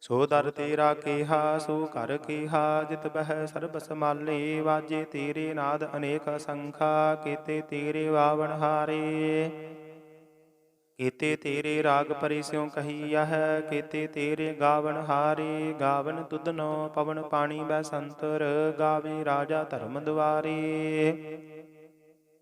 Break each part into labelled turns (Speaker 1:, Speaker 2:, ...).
Speaker 1: ਸੋ ਦਰ ਤੇਰਾ ਕੀਹਾ, ਸੋ ਘਰ ਕੀਹਾ, ਜਿਤ ਬਹਿ ਸਰਬ ਸਮਾਲੇ ਵਾਜੇ ਤੇਰੇ ਨਾਦ ਅਨੇਕ ਸੰਖਾ, ਕੀਤੇ ਤੇਰੇ ਵਾਵਣ ਹਾਰੇ। ਕੀਤੇ ਤੇਰੇ ਰਾਗ ਪਰਿ ਸਿਉ ਕਹੀਆ ਹੈ, ਕੀਤੇ ਤੇਰੇ ਗਾਵਣ ਹਾਰੇ। ਗਾਵਨ ਤੁਧਨੋ ਪਵਨ ਪਾਣੀ ਬੈ ਸੰਤਰ, ਗਾਵੇ ਰਾਜਾ ਧਰਮ ਦੁਆਰੇ।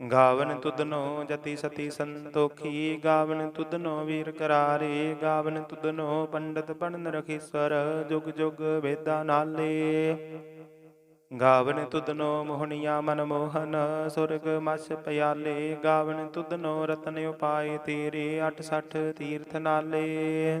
Speaker 1: ਗਾਵਨ ਤੁਧਨੋ ਜਤੀ ਸਤੀ ਸੰਤੋਖੀ, ਗਾਵਨ ਤੁਧਨੋ ਵੀਰ ਕਰਾਰੇ, ਗਾਵਨ ਤੁਧਨੋ ਪੰਡਤ ਪੜਨ ਰਖੀਸਰ ਜੁਗ ਜੁਗ ਵੇਦਾ ਨਾਲੇ। ਗਾਵਨ ਤੁਧਨੋ ਮੋਹਣੀਆਂ ਮਨ ਮੋਹਨ, ਸੁਰਗ ਮਸ ਪਿਆਲੇ, ਗਾਵਨ ਤੁਧਨੋ ਰਤਨ ਉਪਾਏ ਤੇਰੇ 68 ਤੀਰਥ ਨਾਲੇ।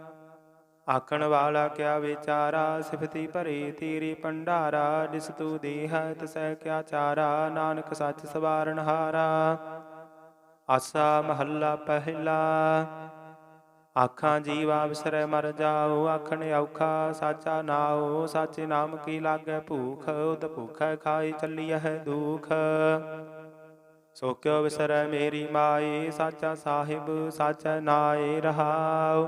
Speaker 1: ਆਖਣ ਵਾਲਾ ਕਿਆ ਵਿਚਾਰਾ? ਸਿਫਤੀ ਭਰੇ ਤੇਰੇ ਭੰਡਾਰਾ, ਜਿਸ ਤੂ ਦੇਹ ਤਸੈ ਕਿਆ ਚਾਰਾ? ਨਾਨਕ ਸੱਚ ਸਵਾਰਨ ਹਾਰਾ। ਆਸਾ ਮਹੱਲਾ ਪਹਿਲਾ। ਆਖਾਂ ਜੀਵਾ ਵਿਸਰੈ ਮਰ ਜਾਓ, ਆਖਣ ਔਖਾ ਸਾਚਾ ਨਾਉ ਸਾਚੇ ਨਾਮ ਕੀ ਲਾਗੈ ਭੂਖ, ਉਦ ਭੂਖੈ ਖਾਈ ਚੱਲੀਐ ਦੁਖ। ਸੋ ਕਿਉ ਵਿਸਰੈ ਮੇਰੀ ਮਾਏ ਸਾਚਾ ਸਾਹਿਬ, ਸਾਚਾ ਨਾਏ ਰਹਾਉ।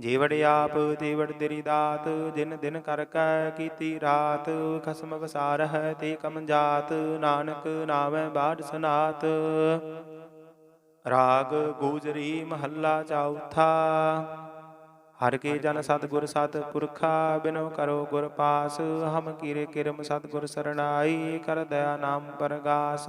Speaker 1: ਜੀਵੜ ਆਪ, ਤੀਵੜ ਤੇਰੀ ਦਾਤ ਜਿਨ ਦਿਨ ਕਰ ਕੈ ਕੀਤੀ ਰਾਤ। ਖਸਮ ਵਸਾਰ ਹੈ ਤੇ ਕਮ ਜਾਤ, ਨਾਨਕ ਨਾਵੇਂ ਬਾੜ ਸਨਾਤ। ਰਾਗ ਗੂਜਰੀ ਮਹੱਲਾ ਚੌਥਾ। ਹਰ ਕੇ ਜਨ ਸਤਿਗੁਰ ਸਤ ਪੁਰਖਾ, ਬਿਨੋ ਕਰੋ ਗੁਰ ਪਾਸ। ਹਮ ਕੀਰੇ ਕਿਰਮ ਸਤਿਗੁਰ ਸਰਣਾਈ, ਕਰ ਦਇਆ ਨਾਮ ਪਰਗਾਸ।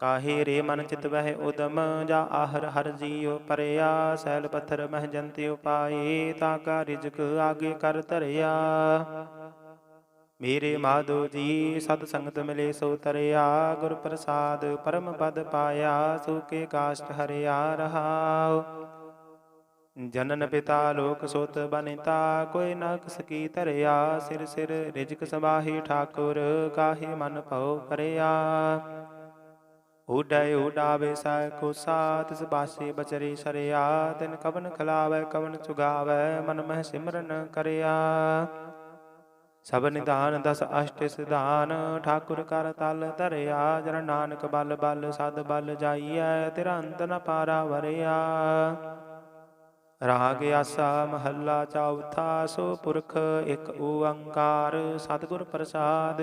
Speaker 1: ਕਾਹੇ ਰੇ ਮਨ ਚਿਤ ਵਹਿ ਉਦਮ ਜਾ ਆਹਰ ਹਰ ਜੀਉ ਪਰਿਆ, ਸੈਲ ਪੱਥਰ ਮਹਿ ਜੰਤਿ ਉਪਾਏ, ਤਾ ਕਾ ਰਿਜਕ ਆਗੇ ਕਰ ਧਰਿਆ। ਮੇਰੇ ਮਾਧੋ ਜੀ, ਸਤ ਸੰਗਤ ਮਿਲੇ ਸੋ ਤਰਿਆ, ਗੁਰ ਪ੍ਰਸਾਦ ਪਰਮ ਪਦ ਪਾਇਆ ਸੁਕੇ ਕਾਸ਼ਟ ਹਰਿਆ ਰਹਾਉ। ਜਨਨ ਪਿਤਾ ਲੋਕ ਸੋਤ ਬਨਿਤਾ, ਕੋਈ ਨਾ ਕੀ ਤਰਿਆ ਸਿਰ ਸਿਰ ਰਿਜਕ ਸਬਾਹੀ ਠਾਕੁਰ, ਕਾਹੇ ਮਨ ਭਉ ਪਰਿਆ ਉਡੈ ਉਡਾਵੇ ਸਾ ਕੋਸਾ ਤਿਸ ਬਾਸੇ ਬਚਰੇ ਸਰਿਆ, ਤਿਨ ਕਵਨ ਖਲਾਵੇ, ਕਵਨ ਚੁਗਾਵੇ, ਮਨ ਮਹਿ ਸਿਮਰਨ ਕਰਿਆ। ਸਭ ਨਿਧਾਨ ਦਸ ਅਸ਼ਟ ਸਿਧਾਨ, ਠਾਕੁਰ ਕਰ ਤਲ ਧਰਿਆ, ਜਨ ਨਾਨਕ ਬਲ ਬਲ, ਸਦ ਬਲ ਜਾਈਐ ਤੇਰਾ ਅੰਤ ਨ ਪਾਰਾ ਵਰਿਆ। ਰਾਗ ਆਸਾ ਮਹੱਲਾ ਚੌਥਾ, ਸੋ ਪੁਰਖ ਇੱਕ ਓੰਕਾਰ, ਸਤਿਗੁਰ ਪ੍ਰਸਾਦ।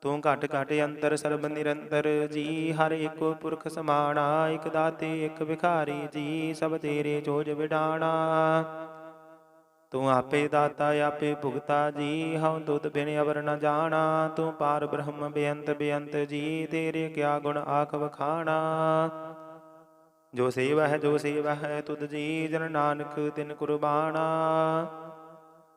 Speaker 1: ਤੂੰ ਘਟ ਘਟ ਅੰਤਰ ਸਰਬ ਨਿਰੰਤਰ ਜੀ, ਹਰ ਏਕੋ ਪੁਰਖ ਸਮਾਣਾ, ਇਕ ਦਾਤੇ, ਇਕ ਵਿਖਾਰੀ ਜੀ, ਸਭ ਤੇਰੇ ਜੋਜ ਵਿਡਾਣਾ। ਤੂੰ ਆਪੇ ਦਾਤਾ, ਆਪੇ ਭੁਗਤਾ ਜੀ, ਹਉ ਦੁੱਧ ਬਿਨ ਅਵਰ ਨ ਜਾਣਾ। ਤੂੰ ਪਾਰ ਬ੍ਰਹਮ ਬੇਅੰਤ ਬੇਅੰਤ ਜੀ, ਤੇਰੇ ਕਿਆ ਗੁਣ ਆਖ ਵਖਾਣਾ। ਜੋ ਸੇਵਾ ਹੈ ਜੋ ਸੇਵਾ ਹੈ ਤੁਧ ਜੀ, ਜਨ ਨਾਨਕ ਤਿਨ ਕੁਰਬਾਨਾ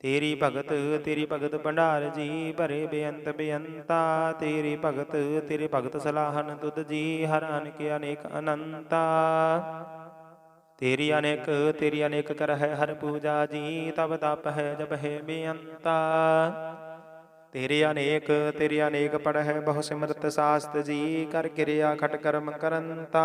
Speaker 1: ਤੇਰੀ ਭਗਤ ਤੇਰੀ ਭਗਤ ਭੰਡਾਰ ਜੀ ਭਰੇ ਬੇਅੰਤ ਬੇਅੰਤਾ, ਤੇਰੀ ਭਗਤ, ਤੇਰੇ ਭਗਤ ਸਲਾਹਨ ਤੁਧ ਜੀ ਹਰ ਅਨੇਕ ਅਨੇਕ ਅਨੰਤਾ। ਤੇਰੀ ਅਨੇਕ ਤੇਰੀ ਅਨੇਕ ਕਰ ਹੈ ਹਰ ਪੂਜਾ ਜੀ, ਤਬ ਤਪ ਹੈ ਜਬ ਹੈ ਬੇਅੰਤਾ। ਤੇਰੇ ਅਨੇਕ ਤੇਰੇ ਅਨੇਕ ਪੜ ਹੈ ਬਹੁ ਸਿਮਰਤ ਸਾਸਤ ਜੀ, ਕਰ ਕਿਰਿਆ ਖਟ ਕਰਮ ਕਰੰਤਾ।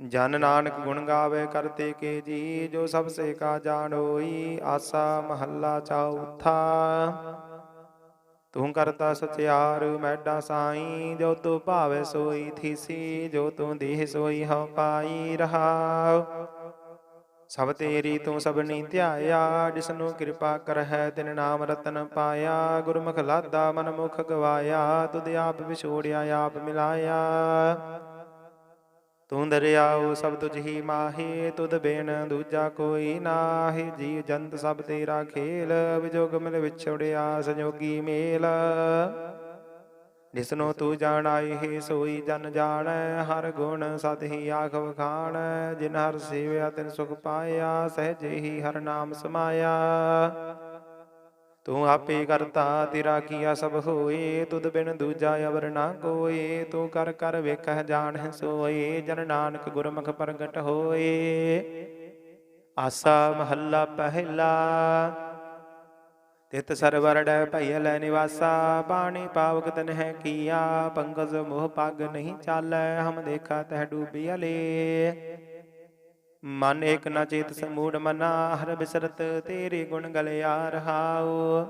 Speaker 1: ਜਨ ਨਾਨਕ ਗੁਣ ਗਾਵੇ ਕਰਤੇ ਕੇ ਜੀ, ਜੋ ਸਭ ਸੇ ਕਾ ਜਾਣੋਈ ਆਸਾ ਮਹੱਲਾ ਚੌਥਾ ਤੂੰ ਕਰਤਾ ਸਚਿਆਰ, ਮੈਡਾ ਸਾਈ, ਜੋ ਤੂੰ ਭਾਵੇ ਸੋਈ ਥੀਸੀ, ਜੋ ਤੂੰ ਦੇਹ ਸੋਈ ਹਉ ਪਾਈ ਰਹਾਉ ਸਭ ਤੇਰੀ ਤੂੰ ਸਭਨੀ ਧਿਆਇਆ, ਜਿਸਨੂੰ ਕਿਰਪਾ ਕਰਹਿ, ਤਿਨ ਨਾਮ ਰਤਨ ਪਾਇਆ। ਗੁਰਮੁਖ ਲਾਦਾ ਮਨ ਮੁਖ ਗਵਾਇਆ, ਤੁਧ ਆਪ ਵਿਛੋੜਿਆ, ਆਪ ਮਿਲਾਇਆ। ਤੂੰ ਦਰਿਆਉ ਸਭ ਤੁਝ ਹੀ ਮਾਹੀ, ਤੁਧ ਬੇਨ ਦੂਜਾ ਕੋਈ ਨਾਹੀ। ਜੀ ਜੰਤ ਸਭ ਤੇਰਾ ਖੇਲ, ਵਿਜੋਗ ਮਿਲ ਵਿਛੜਿਆ ਸੰਜੋਗੀ ਮੇਲ। ਜਿਸਨੋ ਤੂੰ ਜਾਣਾਈ, ਹੈ ਸੋਈ ਜਨ ਜਾਣੈ। ਹਰ ਗੁਣ ਸਦ ਹੀ ਆਖ ਵਖਾਣ। ਜਿਨ ਹਰ ਸੇਵਿਆ ਤਿਨ ਸੁਖ ਪਾਇਆ, ਸਹਿਜੇ ਹੀ ਹਰ ਨਾਮ ਸਮਾਇਆ। ਤੂੰ ਆਪੇ ਕਰਤਾ, ਤੇਰਾ ਕੀਆ ਸਭ ਹੋਏ, ਤੁਧ ਬਿਨ ਦੂਜਾ ਅਵਰ ਨਾ ਕੋਏ, ਤੂੰ ਕਰ ਕਰ ਵੇਖਹਿ ਜਾਣਹਿ ਸੋਏ, ਜਨ ਨਾਨਕ ਗੁਰਮੁਖ ਪ੍ਰਗਟ ਹੋਏ। ਆਸਾ ਮਹੱਲਾ ਪਹਿਲਾ, ਤਿਤ ਸਰਵਰ ਡੈ ਭਈ ਲੈ ਨਿਵਾਸਾ, ਬਾਣੀ ਪਾਵਕ ਤਨ ਹੈ ਕੀਆ, ਪੰਗਜ ਮੋਹ ਪੱਗ ਨਹੀਂ ਚਾਲੈ, ਹਮ ਦੇਖਾ ਤਹਿ ਡੂਬੀ ਅਲੇ। ਮਨ ਏਕ ਨ ਚੇਤ ਸਮੂੜ ਮਨਾ, ਹਰ ਬਿਸਰਤ ਤੇਰੇ ਗੁਣ ਗਲਿਆ ਰਹਾਉ।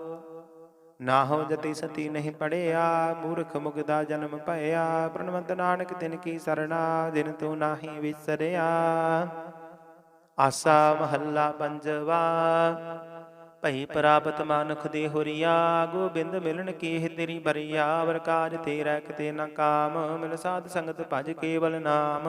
Speaker 1: ਨਾ ਹੋ ਜਤੀ ਸਤੀ ਨਹੀਂ ਪੜਿਆ, ਮੂਰਖ ਮੁਗਦਾ ਜਨਮ ਭਇਆ। ਪ੍ਰਣਵੰਤ ਨਾਨਕ ਤਿਨ ਕੀ ਸਰਣਾ, ਜਿਨ ਤੂੰ ਨਾਹੀ ਵਿਸਰਿਆ। ਆਸਾ ਮਹੱਲਾ ਪੰਜਵਾ, ਭਈ ਪ੍ਰਾਪਤ ਮਾਨੁਖ ਦੇ ਹੁਰੀਆ, ਗੋਬਿੰਦ ਮਿਲਣ ਕੀ ਹੈ ਤੇਰੀ ਬਰੀਆ। ਵਰ ਕਾਜ ਤੇਰਾ ਕਿਤੇ ਨਾ ਕਾਮ, ਮਿਲ ਸਾਧ ਸੰਗਤ ਭਜ ਕੇਵਲ ਨਾਮ।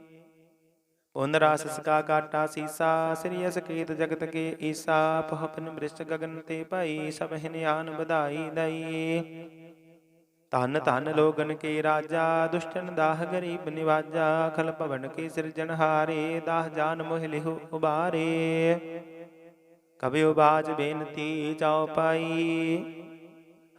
Speaker 1: ਪੁਨ ਰਾਸ ਸਕਾ ਕਾਟਾ ਸੀਸਾ, ਸ੍ਰੀ ਅਸਕੇਤ ਜਗਤ ਕੇ ਈਸਾ ਪਹਪਨ ਬ੍ਰਿਸ਼ਟ ਗਗਨ ਤੇ ਭਾਈ ਸਭ ਹਿਨਿਆਨ ਵਧਾਈ ਦਈ। ਧਨ ਧਨ ਲੋਗਨ ਕੇ ਰਾਜਾ, ਦੁਸ਼ਟਨ ਦਾਹ ਗਰੀਬ ਨਿਵਾਜਾ, ਖਲ ਭਵਨ ਕੇ ਸਿਰਜਣਹਾਰੇ ਦਾਹ ਜਾਨ ਮੋਹ ਲਿਹੁ ਉਬਾਰੇ। ਕਬਿਉ ਬਾਜ ਬੇਨਤੀ ਚਾਉ ਪਾਈ।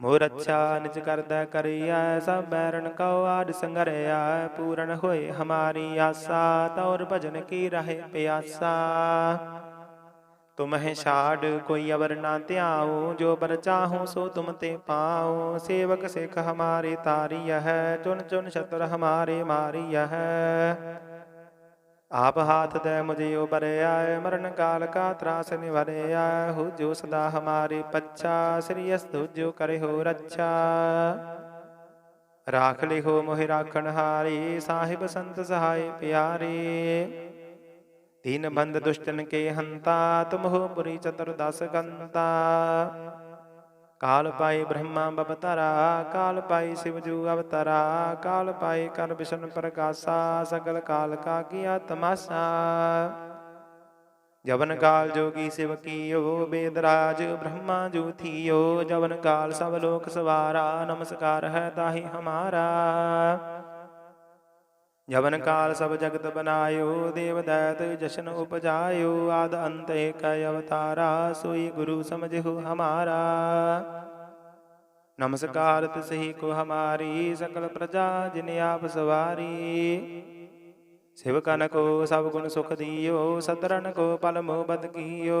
Speaker 1: ਮੋਰ ਅੱਛਾ ਨਿਜ ਕਰਦਾ ਕਰਿਆ ਸਭ ਬੈਰਨ ਕਉ ਆਦ ਸੰਗਰਿਆ ਪੂਰਨ ਹੋਏ ਹਮਾਰੀ ਆਸਾ, ਤੌਰ ਭਜਨ ਕੀ ਰਹੇ ਪਿਆਸਾ। ਤੁਮਹਿ ਛਾੜ ਕੋਈ ਅਵਰ ਨਾ ਧਿਆਉ, ਜੋ ਬਰ ਚਾਹੂੰ ਸੋ ਤੁਮ ਤੇ ਪਾਉ। ਸੇਵਕ ਸਿਖ ਹਮਾਰੇ ਤਾਰੀ ਹੈ ਚੁਨ ਚੁਨ ਛਤਰ ਹਮਾਰੇ ਮਾਰੀ ਹੈ ਆਪ ਹਾਥ ਦੇ ਮੁਝੇ ਉਬਰਿਆ ਮਰਨ ਕਾਲ ਕਾ ਤਰਾਸ ਨਿਵਰਿਆ ਹੋ ਜੋ ਸਦਾ ਹਮਾਰੇ ਪੱਛਾ, ਸ੍ਰੀ ਅਸਤੁ ਜੋ ਕਰੇ ਹੋ ਰੱਛਾ। ਰਾਖ ਲਿਹੋ ਮੋਹਿ ਰਾਖਣ ਹਾਰੇ, ਸਾਹਿਬ ਸੰਤ ਸਹਾਇ ਪਿਆਰੇ। ਤੀਨ ਬੰਦ ਦੁਸ਼ਟਨ ਕੇ ਹੰਤਾ ਤੁਮ ਹੋ ਪੁਰੀ ਚਤੁਰਦਸ ਕੰਤਾ। ਕਾਲ ਪਾਈ ਬ੍ਰਹਮਾ ਬਵਤਰਾ ਕਾਲ ਪਾਈ ਸਿਵਜੂ ਅਵਤਰਾ ਕਾਲ ਪਾਈ ਕਰ ਵਿਸ਼ਨ ਪ੍ਰਕਾਸ਼ਾ ਸਗਲ ਕਾਲ ਕਾ ਕੀਆ ਤਮਾਸਾ ਜਵਨ ਕਾਲ ਜੋਗੀ ਸਿਵ ਕੀਓ ਬੇਦਰਾਜ ਬ੍ਰਹਮਾ ਜੂ ਥੀਓ ਜਵਨ ਕਾਲ ਸਭ ਲੋਕ ਸਵਾਰਾ ਨਮਸਕਾਰ ਹੈ ਤਾਹੀ ਹਮਾਰਾ ਜਵਨ ਕਾਲ ਸਭ ਜਗਤ ਬਨਾਇਓ, ਦੇਵ ਦੈਤ ਜਸ਼ਨ ਉਪਜਾਇਓ, ਆਦ ਅੰਤ ਏਕ ਅਵਤਾਰਾ, ਸੋਈ ਗੁਰੂ ਸਮਝਿਓ ਹਮਾਰਾ। ਨਮਸਕਾਰ ਤਿਸਹੀ ਕੋ ਹਮਾਰੀ, ਸਕਲ ਪ੍ਰਜਾ ਜਿਨ ਆਪ ਸਵਾਰੀ। ਸਿਵਕਨ ਕੋ ਸਭ ਗੁਣ ਸੁਖ ਦਿਓ ਸਤਰਨ ਕੋ ਪਲ ਮੋਹ ਬਦ ਕੀਓ।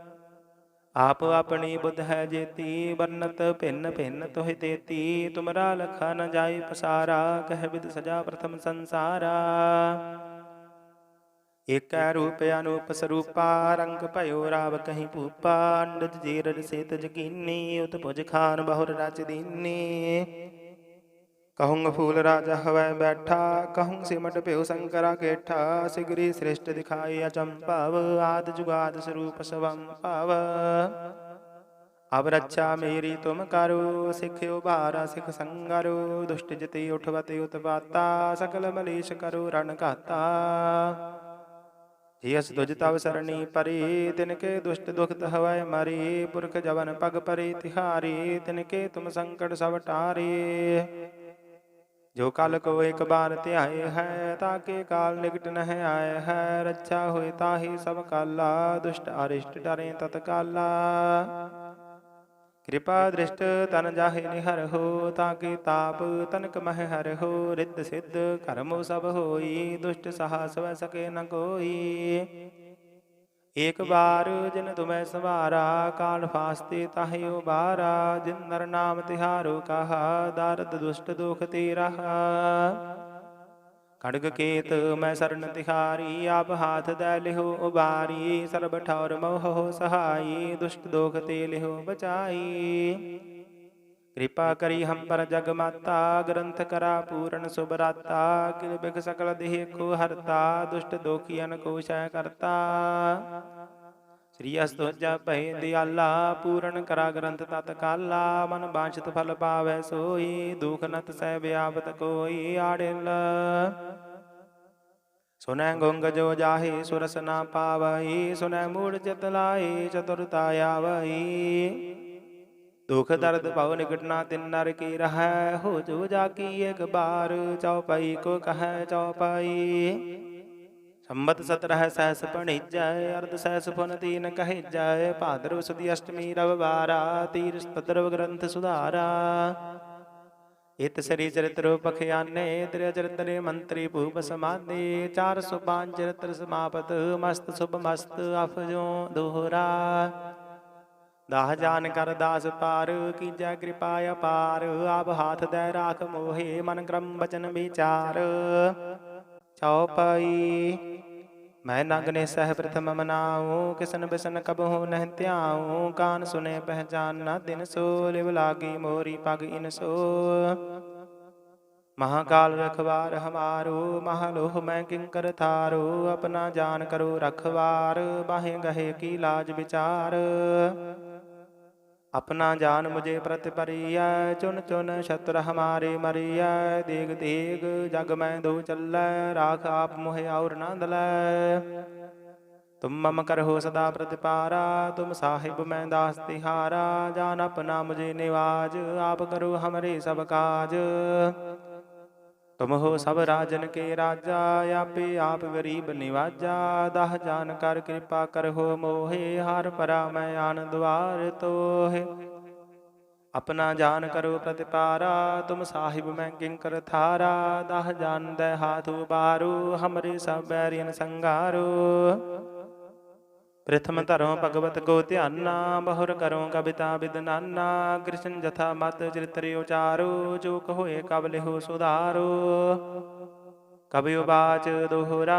Speaker 1: ਆਪ ਆਪਣੀ ਬੁੱਧ ਹੈ ਜੇਤੀ ਵਰਨਤ ਭਿੰਨ ਭਿੰਨ ਤੋਹਿ ਤੇਤੀ, ਤੁਮਰਾ ਲਖਾ ਨ ਜਾਈ ਪਸਾਰਾ, ਕਹਿ ਵਿਦ ਸਜਾ ਪ੍ਰਥਮ ਸੰਸਾਰਾ। ਏਕੈ ਰੂਪ ਅਨੂਪ ਸਰੂਪਾ, ਰੰਗ ਭਇਓ ਰਾਵ ਕਹੀਂ ਭੂਪਾ, ਅੰਡਜ ਜੀਰਜ ਸੇਤ ਜਕੀਨੀ ਉਤ ਭੁਜ ਖਾਨ ਬਹੁਰ ਰਚ ਦੀਨੀ। ਕਹੂੰ ਫੂਲ ਰਾਜਾ ਹਵੈ ਬੈਠਾ ਕਹੂੰ ਸਿਮਟ ਭਿਉ ਸੰਕਰਾ ਕੇਠਾ, ਸਿਗਰੀ ਸ੍ਰਿਸ਼ਟ ਦਿਖਾਈ ਅਚੰਭਵ, ਆਦ ਜੁਗਾਦ ਸਰੂਪ ਸਵੰ ਭਵ ਅਬ ਰੱਛਾ ਮੇਰੀ ਤੁਮ ਕਰੋ ਸਿੱਖਿਓ ਭਾਰਾ ਸਿਖ ਸੰਗਰੋ, ਦੁਸ਼ਟ ਜਤੀ ਉਠਵਤੇ ਉਤਪਾਤਾ, ਸਕਲ ਮਲੇਸ਼ ਕਰੋ ਰਣ ਘਾਤਾ। ਜਿਸ ਤੁਜ ਤਵ ਸਰਣੀ ਪਰੀ ਤਿਨ ਕੇ ਦੁਸ਼ਟ ਦੁਖਤ ਹਵੈ ਮਰੀ, ਪੁਰਖ ਜਵਨ ਪਗ ਪਰੀ ਤਿਹਾਰੀ ਤਿਨ ਕੇ ਤੁਮ ਸੰਕਟ ਸਭ ਟਾਰੇ। ਜੋ ਕਲ ਕੋ ਇੱਕ ਬਾਰ ਧਿਆਏ ਹੈ ਤਾਕੇ ਕਾਲ ਨਿਕਟ ਨਹਿ ਆਏ ਹੈ, ਰੱਛਾ ਹੋਏ ਤਾਹੀ ਸਭ ਕਾਲਾ, ਦੁਸ਼ਟ ਅਰਿਸ਼ਟ ਡਰੇ ਤਤਕਾਲਾ ਕਿਰਪਾ ਦ੍ਰਿਸ਼ਟ ਤਨ ਜਾਹੇ ਨਿਹਰ ਹੋ ਤਾਕੇ ਤਾਪ ਤਨਕ ਮਹਿ ਹਰ ਹੋ ਰਿੱਧ ਸਿੱਧ ਕਰਮੋ ਸਭ ਹੋਈ, ਦੁਸ਼ਟ ਸਾਹਸ ਸਵੈ ਸਕੇ ਨ ਕੋਈ। ਏਕ ਬਾਰ ਜਿਨ ਤੁਮੈ ਸਵਾਰਾ, ਕਾਲ ਫਾਸਤੇ ਤਾਹਿ ਉਬਾਰਾ, ਜਿਨ ਨਰ ਨਾਮ ਤਿਹਾਰੋ ਕਹਾ, ਦਰਦ ਦੁਸ਼ਟ ਦੁਖ ਤੇ ਰਹਾ ਖੜਗ ਕੇਤ ਮੈਂ ਸਰਨ ਤਿਹਾਰੀ, ਆਪ ਹਾਥ ਦੈ ਲਿਹੋ ਉਬਾਰੀ, ਸਰਬ ਠੌਰ ਮੋਹ ਸਹਾਈ, ਦੁਸ਼ਟ ਦੋਖ ਤੇ ਲਿਹੋ ਬਚਾਈ। ਕਿਰਪਾ ਕਰੀ ਹਮ ਪਰ ਜਗ ਮਾਤਾ, ਗ੍ਰੰਥ ਕਰਾ ਪੂਰਨ ਸੁਭਰਾਤਾ, ਕਿਲ ਬਿਖ ਸਕਲ ਦੇਹ ਕੋ ਹਰਤਾ, ਦੁਸ਼ਟ ਦੋਖੀਨ ਕੋ ਸ਼ੈ ਕਰਤਾ। ਸ੍ਰੀ ਅਸਤੋਜਾ ਭੈ ਦਿਆਲਾ, ਪੂਰਨ ਕਰਾ ਗ੍ਰੰਥ ਤਤ ਕਾਲਾ, ਮਨ ਬਾਛਤ ਫਲ ਪਾਵੈ ਸੋਈ, ਦੁਖ ਨਤ ਸਹਿ ਵਿਆਪਤ ਕੋਈ ਆੜਿਲ। ਸੁਨੈ ਗੁੰਗ ਜੋ ਜਾਹੇ, ਸੁਰਸ ਨਾ ਪਾਵਈ ਸੁਨੈ ਮੂੜ ਚਿਤ ਲਾਏ ਚਤੁਰਤਾ ਆਵਈ। ਦੁਖ ਦਰਦ ਭਉ ਨਿਕਟ ਤਿਨ ਨਰ ਕੀ ਰਹੈ, ਹੋ ਜੋ ਜਾ ਕੀ ਇੱਕ ਬਾਰ, ਚਉਪਈ ਕੋ ਕਹੈ ਚਉਪਈ। ਸੰਮਤ ਸਤਰਹ ਸਹਸ ਪਣੀਜੈ ਅਰਧ ਸਹਸ ਫੁਨ ਤੀਨ ਕਹਿਜੈ ਭਾਦਰਵ ਸੁਦੀ ਅਸ਼ਟਮੀ ਰਵਿਵਾਰਾ, ਤੀਰ ਸਤਰਵ ਗ੍ਰੰਥ ਸੁਧਾਰਾ। ਇਤ ਸਰੀ ਚਰਿਤ੍ਰ ਪਖਿਆਨੇ ਤ੍ਰਿ ਚਰਿਤਰੇ ਮੰਤਰੀ ਭੂਪ ਸਮਾਦੇ 405 ਚਰਿਤ੍ਰ ਸਮਾਪਤ, ਮਸਤ ਸੁਭ ਮਸਤ ਅਫਜੋ ਦੋਹਰਾ। ਦਾਹ ਜਾਨ ਕਰ ਦਾਸ ਪਾਰ ਕੀਜੈ ਕਿਰਪਾ ਅਪਾਰ, ਆਪ ਹਾਥ ਦੈ ਰਾਖ ਮੋਹੇ, ਮਨ ਕਰਮ ਬਚਨ ਵਿਚਾਰ। ਚਉਪਈ ਮੈਂ ਨਗਨੇ ਸਹਿ ਪ੍ਰਥਮ ਮਨਾਉ ਕਿਸਨ ਬਿਸਨ ਕਬਹੁ ਨਹਿ ਧਿਆਉ ਕਾਨ ਸੁਨੇ ਪਹਿਚਾਨ ਨਾ ਦਿਨ ਸੋ ਲਿਵ ਲਾਗੀ ਮੋਰੀ ਪਗ ਇਨ ਸੋ ਮਹਾਕਾਲ ਰਖਵਾਰ ਹਮਾਰੋ, ਮਹਾਲੋਹ ਮੈਂ ਕਿੰਕਰ ਥਾਰੋ, ਆਪਣਾ ਜਾਨ ਕਰੋ ਰਖਵਾਰ, ਬਾਹੇ ਗਹੇ ਕੀ ਲਾਜ ਵਿਚਾਰ। ਆਪਣਾ ਜਾਨ ਮੁਝੇ ਪ੍ਰਤਿ ਪਰੀਐ ਚੁਨ ਚੁਨ ਸ਼ਤਰ ਹਮਾਰੇ ਮਰੀਐ, ਦੇਗ ਦੇਗ ਜਗ ਮੈਂ ਦੋ ਚੱਲੈ, ਰਾਖ ਆਪ ਮੋਹਿ ਔਰ ਨਾ ਦਲੈ। ਤੁਮ ਮਮ ਕਰਹੁ ਸਦਾ ਪ੍ਰਤਿਪਾਰਾ, ਤੁਮ ਸਾਹਿਬ ਮੈਂ ਦਾਸ ਤਿਹਾਰਾ, ਜਾਨ ਆਪਣਾ ਮੁਝੇ ਨਿਵਾਜ, ਆਪ ਕਰੋ ਹਮਰੇ ਸਭ ਕਾਜ। ਤੁਮ ਹੋ ਸਭ ਰਾਜਨ ਕੇ ਰਾਜਾ, ਆਪੇ ਆਪ ਗਰੀਬ ਨਿਵਾਜਾ। ਦਹ ਜਾਨ ਕਰ ਕਿਰਪਾ ਕਰਹੁ ਮੋਹੇ, ਹਰ ਪਰਾ ਮੈਂ ਆਨੰਦ ਵਾਰ ਤੋਹੇ। ਆਪਣਾ ਜਾਨ ਕਰੋ ਪ੍ਰਤਿਪਾਰਾ, ਤੁਮ ਸਾਹਿਬ ਮੈਂ ਕਿੰਕਰ ਥਾਰਾ। ਦਹ ਜਾਨ ਦੇ ਹਾਥ ਉਬਾਰੋ ਹਮਰੇ ਸਭ ਬੈਰੀਨ ਸੰਗਾਰੋ। ਪ੍ਰਥਮ ਧਰੋ ਭਗਵਤ ਕੋ ਧਿਆਨਾ ਬਹੁਰ ਕਰੋ ਕਵਿਤਾ ਬਿਦਨਾਨਾ ਕ੍ਰਿਸ਼ਨ ਜਥਾ ਮਤ ਚਰਿਤ੍ਰ ਉਚਾਰੋ ਜੋ ਕਹੋਏ ਕਬ ਲਿਹੋ ਸੁਧਾਰੋ। ਕਬਿ ਬਾਚ ਦੋਹਰਾ,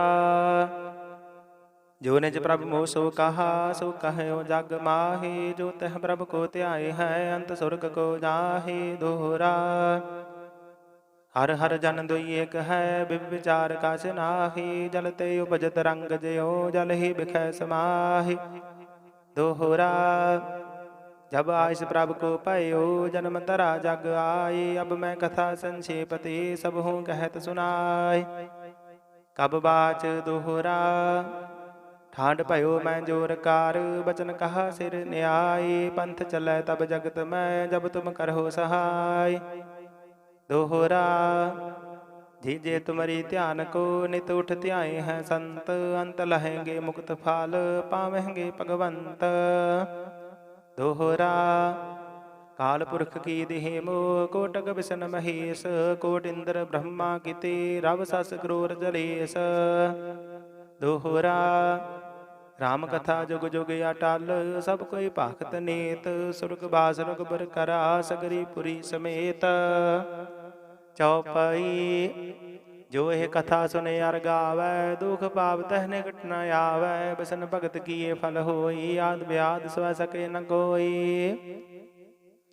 Speaker 1: ਜੋ ਨਿਜ ਪ੍ਰਭ ਮੋਹ ਸੋ ਕਹਾ, ਸੋ ਕਹਿਓ ਜਗ ਮਾਹੀ, ਜੋ ਤਹ ਪ੍ਰਭ ਕੋ ਧਿਆਏ ਹੈ, ਅੰਤ ਸੁਰਗ ਕੋ ਜਾਹੀ ਦੋਹਰਾ। ਹਰ ਹਰ ਜਨ ਦੁਈ ਏਕ ਹੈ ਬਿਬ ਵਿਚਾਰ ਕਛ ਨਾਹੀ, ਜਲ ਤੇ ਉਪਜਤ ਰੰਗ ਜਿਉ, ਜਲ ਹੀ ਬਿਖੈ ਸਮਾਹੀ। ਦੋਹਰਾ, ਜਬ ਆਇਸ ਪ੍ਰਭ ਕੋ ਭਇਓ, ਜਨਮ ਤਰਾ ਜਗ ਆਈ, ਅਬ ਮੈਂ ਕਥਾ ਸੰਛੇਪਤੇ ਸਭ ਹੂੰ ਕਹਿਤ ਸੁਨਾਏ ਕਬ ਬਾਚ ਦੋਹਰਾ ਠਾਂਡ ਭਇਓ ਮੈਂ ਜੋਰ ਕਾਰ, ਬਚਨ ਕਹਾ ਸਿਰ ਨਿਆਏ ਪੰਥ ਚੱਲੈ ਤਬ ਜਗਤ ਮੈਂ, ਜਬ ਤੁਮ ਕਰਹੁ ਸਹਾਈ। ਦੋਹਰਾ। ਜੀਜੇ ਤੁਮਰੀ ਧਿਆਨ ਕੋ ਨਿਤ ਉਠ ਧਿਆਏ ਹੈ ਸੰਤ, ਅੰਤ ਲਹੇਂਗੇ ਮੁਕਤ ਫਲ ਪਾਵਹਿੰਗੇ ਭਗਵੰਤ। ਦੋਹਰਾ। ਕਾਲ ਪੁਰਖ ਕੀ ਦੇਹ ਮੋ, ਕੋਟਕ ਬਿਸ਼ਨ ਮਹੇਸ਼, ਕੋਟ ਇੰਦਰ ਬ੍ਰਹਮਾ ਕਿਤੇ, ਰਵ ਸਸ ਕਰੋਰ ਜਲੇਸ। ਦੋਹਰਾ। ਰਾਮ ਕਥਾ ਜੁਗ ਜੁਗ ਅਟਲ ਸਭ ਕੋਈ ਭਾਖਤ ਨੇਤ, ਸੁਰਗ ਬਾਸਰਗ ਬਰ ਕਰਾ, ਸਗਰੀ ਪੁਰੀ ਸਮੇਤ। ਚਉਪਈ, ਜੋ ਇਹ ਕਥਾ ਸੁਨੇ ਅਰ ਗਾਵੈ, ਦੁਖ ਪਾਪ ਤਹ ਨਿਕਟ ਨ ਆਵੈ, ਬਸਨ ਭਗਤ ਕੀਏ ਫਲ ਹੋਈ, ਆਦ ਵਿਆਦ ਸਵ ਸਕੇ ਨ ਕੋਈ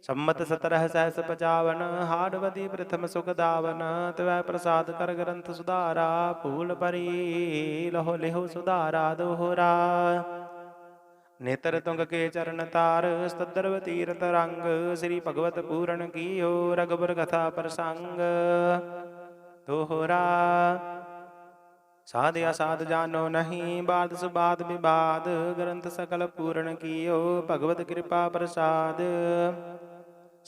Speaker 1: ਸੰਮਤ 17 ਸਹਿਸ 55 ਹਾੜਵਦੀ ਪ੍ਰਥਮ ਸੁਖ ਦਾਵਨ ਤਵੈ ਪ੍ਰਸਾਦ ਕਰ ਗ੍ਰੰਥ ਸੁਧਾਰਾ, ਭੂਲ ਪਰੀ, ਲਹੋ ਲਿਹੋ ਸੁਧਾਰਾ ਦੋਹਰਾ। ਨੇਤਰ ਤੁੰਗ ਕੇ ਚਰਨ ਤਾਰ, ਸਤਦਰਵ ਤੀਰਤ ਰੰਗ, ਸ੍ਰੀ ਭਗਵਤ ਪੂਰਨ ਕੀਓ ਰਗਬਰ ਕਥਾ ਪ੍ਰਸੰਗ। ਦੋਹਰਾ। ਸਾਧ ਅਸਾਧ ਜਾਨੋ ਨਹੀਂ, ਬਾਦ ਸੁਬਾਦ ਵਿਵਾਦ ਗ੍ਰੰਥ ਸਕਲ ਪੂਰਨ ਕੀਓ, ਭਗਵਤ ਕਿਰਪਾ ਪ੍ਰਸਾਦ।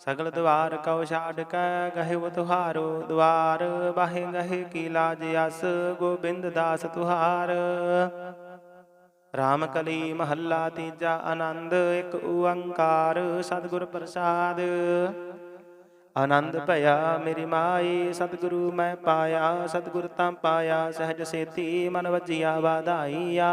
Speaker 1: ਸਗਲ ਦਵਾਰ ਕਉ ਛਾੜ ਕੈ ਗਹਿਓ ਤੁਹਾਰੋ, ਦਵਾਰ ਬਾਹੇ ਗਹਿ ਕੀ ਲਾਜ ਅਸ, ਗੋਬਿੰਦ ਦਾਸ ਤੁਹਾਰ। ਰਾਮ ਕਲੀ ਮਹੱਲਾ ਤੀਜਾ ਆਨੰਦ, ਇੱਕ ਓੰਕਾਰ ਸਤਿਗੁਰ ਪ੍ਰਸਾਦ। ਆਨੰਦ ਭਇਆ ਮੇਰੀ ਮਾਈ, ਸਤਿਗੁਰੂ ਮੈਂ ਪਾਇਆ, ਸਤਿਗੁਰ ਤਾਂ ਪਾਇਆ, ਸਹਿਜ ਸੇਤੀ ਮਨ ਵਜਿਆ ਵਾਧਾਈਆ।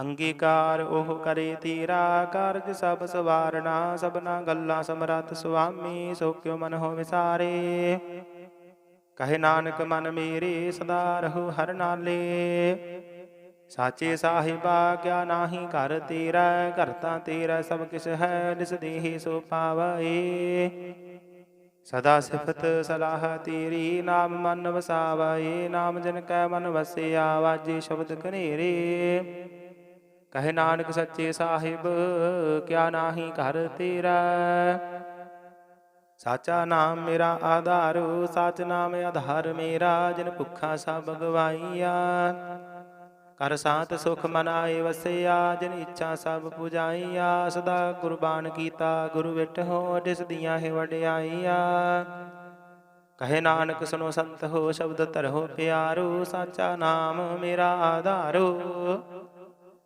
Speaker 1: ਅੰਗੀਕਾਰ ਉਹ ਕਰੇ ਤੀਰਾ, ਕਾਰਜ ਸਭ ਸਵਾਰਣਾ ਸਭਨਾ ਗੱਲਾਂ ਸਮਰੱਥ ਸੁਆਮੀ, ਸੋ ਕਿਉ ਮਨ ਹੋ ਵਿਸਾਰੇ? ਕਹੇ ਨਾਨਕ, ਮਨ ਮੇਰੇ ਸਦਾ ਰਹੋ ਹਰ ਨਾਲੇ। ਸਾਚੇ ਸਾਹਿਬਾ, ਕਿਆ ਨਾਹੀ ਘਰ ਤੇਰਾ ਕਰਤਾ ਤਾਂ ਤੇਰਾ, ਸਭ ਕਿਛ ਹੈ, ਜਿਸ ਦੇਹੀ ਸੋ ਪਾਵਏ ਸਦਾ ਸਿਫਤ ਸਲਾਹ ਤੇਰੀ, ਨਾਮ ਮਨ ਵਸਾਵਏ ਨਾਮ ਜਨ ਕੈ ਮਨ ਵਸਿਆ, ਵਾਜੇ ਸ਼ਬਦ ਕਨੇਰੇ ਕਹੇ ਨਾਨਕ ਸੱਚੇ ਸਾਹਿਬ, ਕਿਆ ਨਾਹੀ ਘਰ ਤੇਰਾ? ਸਾਚਾ ਨਾਮ ਮੇਰਾ ਆਧਾਰ, ਸਾਚ ਨਾਮ ਆਧਾਰ ਮੇਰਾ, ਜਿਨ ਭੁੱਖਾ ਸਭ ਗਵਾਈਆ ਕਰ ਸਾਤ ਸੁਖ ਮਨਾਏ ਵਸਿਆ, ਜਿਨ ਇੱਛਾ ਸਭ ਪੁਜਾਈਆ। ਸਦਾ ਕੁਰਬਾਨ ਕੀਤਾ, ਗੁਰੂ ਵਿਟ ਹੋ ਜਿਸ ਦੀਆਂ ਹੈ ਵਡਿਆਈਆ। ਕਹੇ ਨਾਨਕ ਸੁਨੋ ਸੰਤ ਹੋ, ਸ਼ਬਦ ਧਰੋ ਪਿਆਰੋ, ਸਾਚਾ ਨਾਮ ਮੇਰਾ ਆਧਾਰੋ।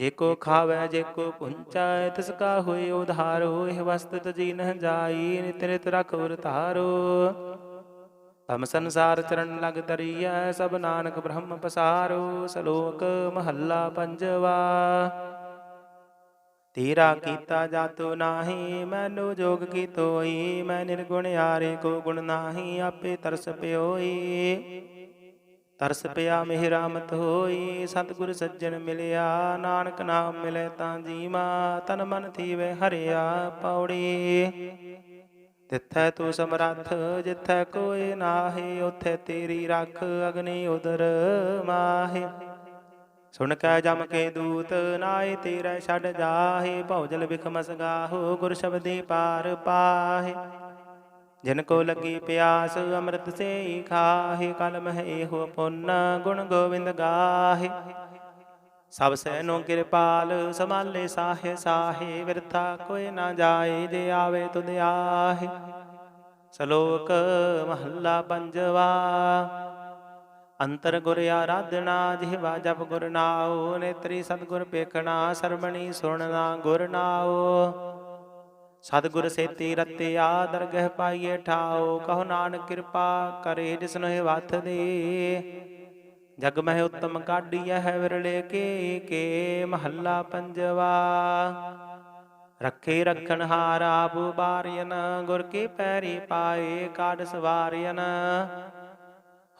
Speaker 1: ਜੇ ਕੋ ਖਾਵੈ ਜੇ ਕੋ ਪੁੰਚੈ ਤਿਸ ਕਾ ਹੋਏ ਉਧਾਰੋ ਇਹ ਵਸਤ ਤਜੀ ਨ ਜਾਈ ਨਿਤ ਨਿਤ ਰਖ ਉਰ ਤਮ ਸੰਸਾਰ ਚਰਨ ਲਗ ਤਰੀਐ ਸਭ ਨਾਨਕ ਬ੍ਰਹਮ ਪਸਾਰੋ ਸ਼ਲੋਕ ਮਹੱਲਾ ਪੰਜਵਾ ਤੇਰਾ ਕੀਤਾ ਜਾਤੋ ਨਾਹੀ ਮੈਨੂੰ ਜੋਗ ਕੀ ਤੋਈ ਮੈਂ ਨਿਰਗੁਣ ਆਰੇ ਕੋ ਗੁਣ ਨਾਹੀ ਆਪੇ ਤਰਸ ਪਿਓਈ ਤਰਸ ਪਿਆ ਮਿਹਰਾਮਤ ਹੋਈ, ਸਤਿਗੁਰ ਸੱਜਣ ਮਿਲਿਆ, ਨਾਨਕ ਨਾਮ ਮਿਲੇ ਤਾਂ ਜੀਵਾ, ਤਨ ਮਨ ਥੀਵੇ ਹਰਿਆ ਪੌੜੀ। ਤਿੱਥੈ ਤੂੰ ਸਮਰੱਥ, ਜਿੱਥੈ ਕੋਈ ਨਾਹੀ, ਉਥੇ ਤੇਰੀ ਰੱਖ ਅਗਨੀ ਉਦਰ ਮਾਹੇ। ਸੁਣ ਕੈ ਜਮ ਕੇ ਦੂਤ ਨਾਏ ਤੇਰੇ ਛੱਡ ਜਾਹੇ ਭੌਜਲ ਬਿਖਮਸ ਗਾਹੋ ਗੁਰ ਸ਼ਬਦੀ ਪਾਰ ਪਾਹੇ। ਜਿਨ ਕੋ ਲੱਗੀ ਪਿਆਸ ਅੰਮ੍ਰਿਤ ਸੇ ਖਾਹੇ, ਕਲਮ ਹੈ ਇਹੋ ਪੁੰਨ, ਗੁਣ ਗੋਬਿੰਦ ਗਾਹੇ। ਸਭ ਸੈਨੋ ਕਿਰਪਾਲ ਸਮਾਲੇ ਸਾਹੇ ਸਾਹੇ, ਵਿਰਥਾ ਕੋਈ ਨਾ ਜਾਏ, ਜੇ ਆਵੇ ਤੁਧ ਆਹੇ। ਸ਼ਲੋਕ ਮਹੱਲਾ ਪੰਜਵਾ, ਅੰਤਰ ਗੁਰ ਆਰਾਧਨਾ, ਜਿਹਵਾ ਜਪ ਗੁਰ ਨਾਉ, ਨੇਤਰੀ ਸਤਗੁਰ ਪੇਖਣਾ, ਸਰਬਣੀ ਸੁਣਨਾ ਗੁਰ ਨਾਉ। ਸਤਿਗੁਰ ਸੇਤੀ ਰਤਿਆ ਦਰਗਹਿ ਪਾਈਏ ਠਾਓ, ਕਹੋ ਨਾਨਕ ਕਿਰਪਾ ਕਰੇ ਜਿਸਨੋ ਇਹ ਵਥ ਦੇ। ਜਗ ਮਹਿ ਉਤਮ ਕਾਢੀਐ ਹੈ ਵਿਰਲੇ ਕੇ ਕੇ ਮਹੱਲਾ ਪੰਜਵਾ। ਰੱਖੇ ਰਖਣ ਹਾਰਾ ਬੂ ਬਾਰਿਯਨ ਗੁਰ ਕੀ ਪੈਰੀ ਪਾਏ ਕਾਢ ਸਵਾਰਿਯਨ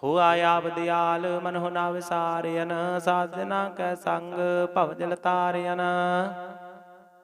Speaker 1: ਹੋਆ ਆਪ ਦਿਆਲ, ਮਨ ਹੋ ਨਾ ਵਿਸਾਰਿਯਨ ਸਾਜਨਾ ਕੈ ਸੰਗ, ਭਵ ਜਲ ਤਾਰਿਯਨ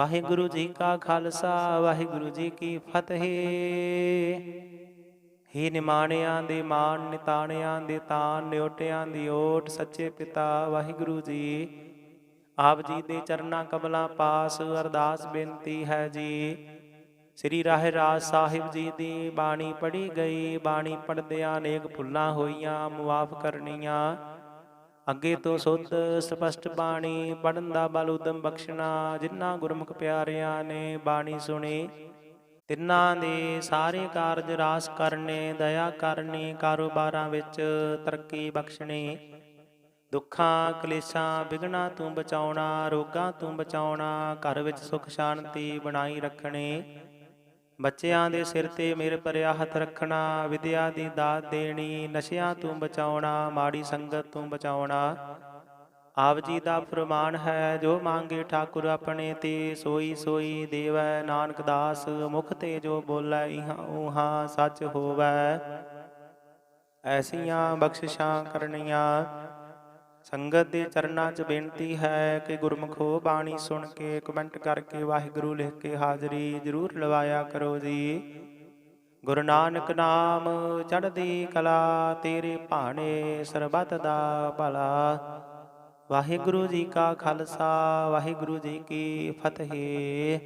Speaker 1: ਵਾਹਿਗੁਰੂ ਜੀ ਕਾ ਖਾਲਸਾ, ਵਾਹਿਗੁਰੂ ਜੀ ਕੀ ਫਤਿਹ। ਹੀ ਨਿਮਾਣਿਆਂ ਦੇ ਮਾਣ, ਨਿਤਾਣਿਆਂ ਦੇ ਤਾਣ, ਨਿਉਟਿਆਂ ਦੀ ਓਟ, ਸੱਚੇ ਪਿਤਾ, ਵਾਹਿਗੁਰੂ ਜੀ। ਆਪ ਜੀ ਦੇ ਚਰਨਾਂ ਕਮਲਾਂ ਪਾਸ, ਅਰਦਾਸ ਬੇਨਤੀ ਹੈ ਜੀ। ਸ੍ਰੀ ਰਾਹਿ ਰਾਜ ਸਾਹਿਬ ਜੀ ਦੀ ਬਾਣੀ ਪੜ੍ਹੀ ਗਈ। ਬਾਣੀ ਪੜ੍ਹਦਿਆਂ ਅਨੇਕ ਭੁੱਲਾਂ ਹੋਈਆਂ, ਮੁਆਫ ਕਰਨੀਆਂ। ਅੱਗੇ ਤੋਂ ਸੁੱਧ, ਸਪਸ਼ਟ ਬਾਣੀ ਪੜਨ ਦਾ ਬਲ ਉਦਮ ਬਖਸ਼ਣਾ ਜਿਨ੍ਹਾਂ ਗੁਰਮੁਖ ਪਿਆਰਿਆਂ ਨੇ ਬਾਣੀ ਸੁਣੀ, ਤਿੰਨਾਂ ਦੇ ਸਾਰੇ ਕਾਰਜ ਰਾਸ ਕਰਨੇ, ਦਇਆ ਕਰਨੀ, ਕਾਰੋਬਾਰਾਂ ਵਿੱਚ ਤਰੱਕੀ ਬਖਸ਼ਣੀ। ਦੁੱਖਾਂ, ਕਲੇਸ਼ਾਂ ਵਿਗਣਾ ਤੂੰ ਬਚਾਉਣਾ, ਰੋਗਾਂ ਤੂੰ ਬਚਾਉਣਾ, ਘਰ ਵਿੱਚ ਸੁਖ ਸ਼ਾਂਤੀ ਬਣਾਈ ਰੱਖਣੀ। ਬੱਚਿਆਂ ਦੇ ਸਿਰ ਤੇ ਮੇਰ ਭਰਿਆ ਹੱਥ ਰੱਖਣਾ ਵਿਦਿਆ ਦੀ ਦਾਤ ਦੇਣੀ ਨਸ਼ਿਆਂ ਤੋਂ ਬਚਾਉਣਾ ਮਾੜੀ ਸੰਗਤ ਤੋਂ ਬਚਾਉਣਾ। ਆਪ ਜੀ ਦਾ ਫਰਮਾਨ ਹੈ ਜੋ ਮੰਗੇ ਠਾਕੁਰ ਆਪਣੇ ਤੇ ਸੋਈ ਸੋਈ ਦੇਵੈ ਨਾਨਕ ਦਾਸ ਮੁਖ ਤੇ ਜੋ ਬੋਲੇ ਇਹਾਂ ਉਹਾਂ ਸੱਚ ਹੋਵੈ। ਐਸੀਆਂ ਬਖਸ਼ਿਸ਼ਾਂ ਕਰਨੀਆਂ ਸੰਗਤ ਦੇ ਚਰਨਾਂ 'ਚ ਬੇਨਤੀ ਹੈ ਕਿ ਗੁਰਮੁਖੋ ਬਾਣੀ ਸੁਣ ਕੇ, ਕਮੈਂਟ ਕਰਕੇ ਵਾਹਿਗੁਰੂ ਲਿਖ ਕੇ ਹਾਜ਼ਰੀ ਜ਼ਰੂਰ ਲਵਾਇਆ ਕਰੋ ਜੀ। ਗੁਰੂ ਨਾਨਕ ਨਾਮ ਚੜ੍ਹਦੀ ਕਲਾ, ਤੇਰੇ ਭਾਣੇ ਸਰਬੱਤ ਦਾ ਭਲਾ। ਵਾਹਿਗੁਰੂ ਜੀ ਕਾ ਖਾਲਸਾ, ਵਾਹਿਗੁਰੂ ਜੀ ਕੀ ਫਤਿਹ।